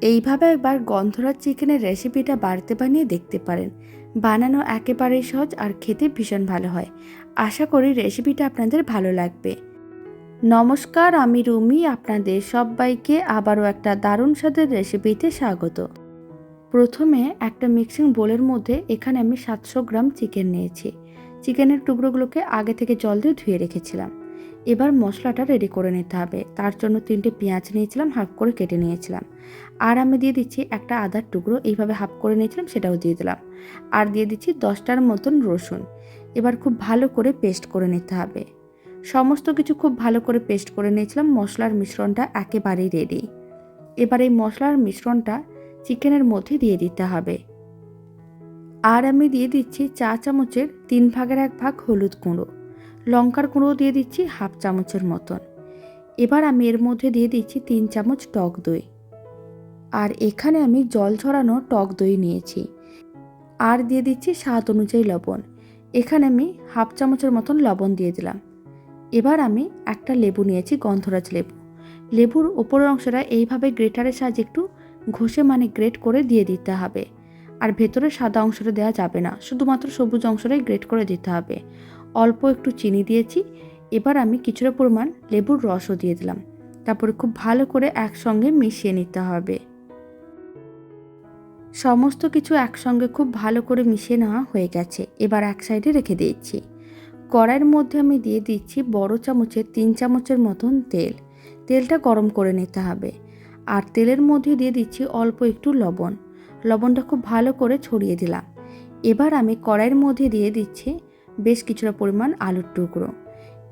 এইভাবে একবার গন্ধরাজ চিকেনের রেসিপিটা বাড়িতে বানিয়ে দেখতে পারেন। বানানো একেবারেই সহজ আর খেতে ভীষণ ভালো হয়। আশা করি রেসিপিটা আপনাদের ভালো লাগবে। নমস্কার, আমি রুমি, আপনাদের সবাইকে আবারও একটা দারুণ স্বাদের রেসিপিতে স্বাগত। প্রথমে একটা মিক্সিং বোলের মধ্যে এখানে আমি সাতশো গ্রাম চিকেন নিয়েছি। চিকেনের টুকরোগুলোকে আগে থেকে জল দিয়ে ধুয়ে রেখেছিলাম। এবার মশলাটা রেডি করে নিতে হবে। তার জন্য তিনটে পেঁয়াজ নিয়েছিলাম হাফ করে কেটে নিয়েছিলাম। আর আমি দিয়ে দিচ্ছি একটা আদার টুকরো, এইভাবে হাফ করে নিয়েছিলাম, সেটাও দিয়ে দিলাম। আর দিয়ে দিচ্ছি দশটার মতন রসুন। এবার খুব ভালো করে পেস্ট করে নিতে হবে। সমস্ত কিছু খুব ভালো করে পেস্ট করে নিয়েছিলাম, মশলার মিশ্রণটা একেবারেই রেডি এবার এই মশলার মিশ্রণটা চিকেনের মধ্যে দিয়ে দিতে হবে। আর আমি দিয়ে দিচ্ছি চা চামচের তিন ভাগের এক ভাগ হলুদ গুঁড়ো। লঙ্কার গুঁড়ো দিয়ে দিচ্ছি হাফ চামচের মতন। এবার আমি এর মধ্যে দিয়ে দিচ্ছি তিন চামচ টক দই। আর এখানে আমি জল ছড়ানো টক দই নিয়েছি। আর দিয়ে দিচ্ছি স্বাদ অনুযায়ী লবণ। এখানে আমি হাফ চামচের মতন লবণ দিয়ে দিলাম। এবার আমি একটা লেবু নিয়েছি, গন্ধরাজ লেবু। লেবুর ওপরের অংশটা এইভাবে গ্রেটারের সাহায্যে একটু ঘষে মানে গ্রেট করে দিয়ে দিতে হবে। আর ভেতরে সাদা অংশটা দেওয়া যাবে না, শুধুমাত্র সবুজ অংশটাই গ্রেট করে দিতে হবে। অল্প একটু চিনি দিয়েছি। এবার আমি কিছুটা পরিমাণ লেবুর রসও দিয়ে দিলাম। তারপরে খুব ভালো করে একসঙ্গে মিশিয়ে নিতে হবে। সমস্ত কিছু একসঙ্গে খুব ভালো করে মিশিয়ে নেওয়া হয়ে গেছে। এবার এক সাইডে রেখে দিয়েছি। কড়াইয়ের মধ্যে আমি দিয়ে দিচ্ছি বড় চামচের তিন চামচের মতন তেল। তেলটা গরম করে নিতে হবে। আর তেলের মধ্যে দিয়ে দিচ্ছি অল্প একটু লবণ। লবণটা খুব ভালো করে ছড়িয়ে দিলাম। এবার আমি কড়াইয়ের মধ্যে দিয়ে দিচ্ছি বেশ কিছুটা পরিমাণ আলুর টুকরো।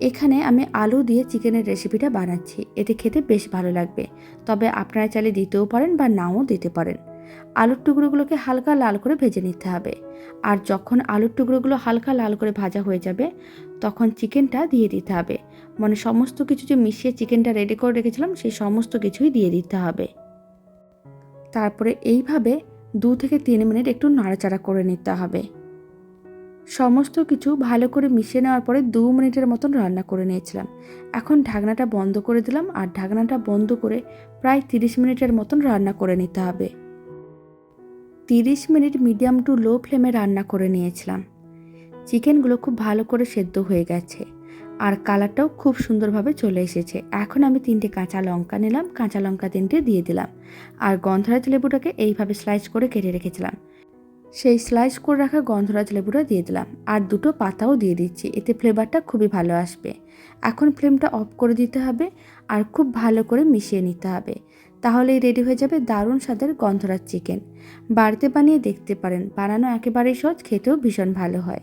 এখানে আমি আলু দিয়ে চিকেনের রেসিপিটা বানাচ্ছি। এতে খেতে বেশ ভালো লাগবে। তবে আপনারা চাইলে দিতেও পারেন বা নাও দিতে পারেন। আলুর টুকরোগুলোকে হালকা লাল করে ভেজে নিতে হবে। আর যখন আলুর টুকরোগুলো হালকা লাল করে ভাজা হয়ে যাবে, তখন চিকেনটা দিয়ে দিতে হবে। মানে সমস্ত কিছু যে মিশিয়ে চিকেনটা রেডি করে রেখেছিলাম, সেই সমস্ত কিছুই দিয়ে দিতে হবে। তারপরে এইভাবে দু থেকে তিন মিনিট একটু নাড়াচাড়া করে নিতে হবে। সমস্ত কিছু ভালো করে মিশিয়ে নেওয়ার পরে দু মিনিটের মতন রান্না করে নিয়েছিলাম। এখন ঢাকনাটা বন্ধ করে দিলাম আর ঢাকনাটা বন্ধ করে প্রায় তিরিশ মিনিটের মতন রান্না করে নিতে হবে। তিরিশ মিনিট মিডিয়াম টু লো ফ্লেমে রান্না করে নিয়েছিলাম। চিকেনগুলো খুব ভালো করে সেদ্ধ হয়ে গেছে আর কালারটাও খুব সুন্দরভাবে চলে এসেছে। এখন আমি তিনটে কাঁচা লঙ্কা নিলাম, কাঁচা লঙ্কা তিনটে দিয়ে দিলাম আর গন্ধরাজ লেবুটাকে এইভাবে স্লাইস করে কেটে রেখেছিলাম। সেই স্লাইস করে রাখা গন্ধরাজ লেবুটা দিয়ে দিলাম। আর দুটো পাতাও দিয়ে দিচ্ছি। এতে ফ্লেভারটা খুবই ভালো আসবে। এখন ফ্লেমটা অফ করে দিতে হবে আর খুব ভালো করে মিশিয়ে নিতে হবে। তাহলেই রেডি হয়ে যাবে দারুণ স্বাদের গন্ধরাজ চিকেন বাড়িতে বানিয়ে দেখতে পারেন। বানানো একেবারেই সহজ, খেতেও ভীষণ ভালো হয়।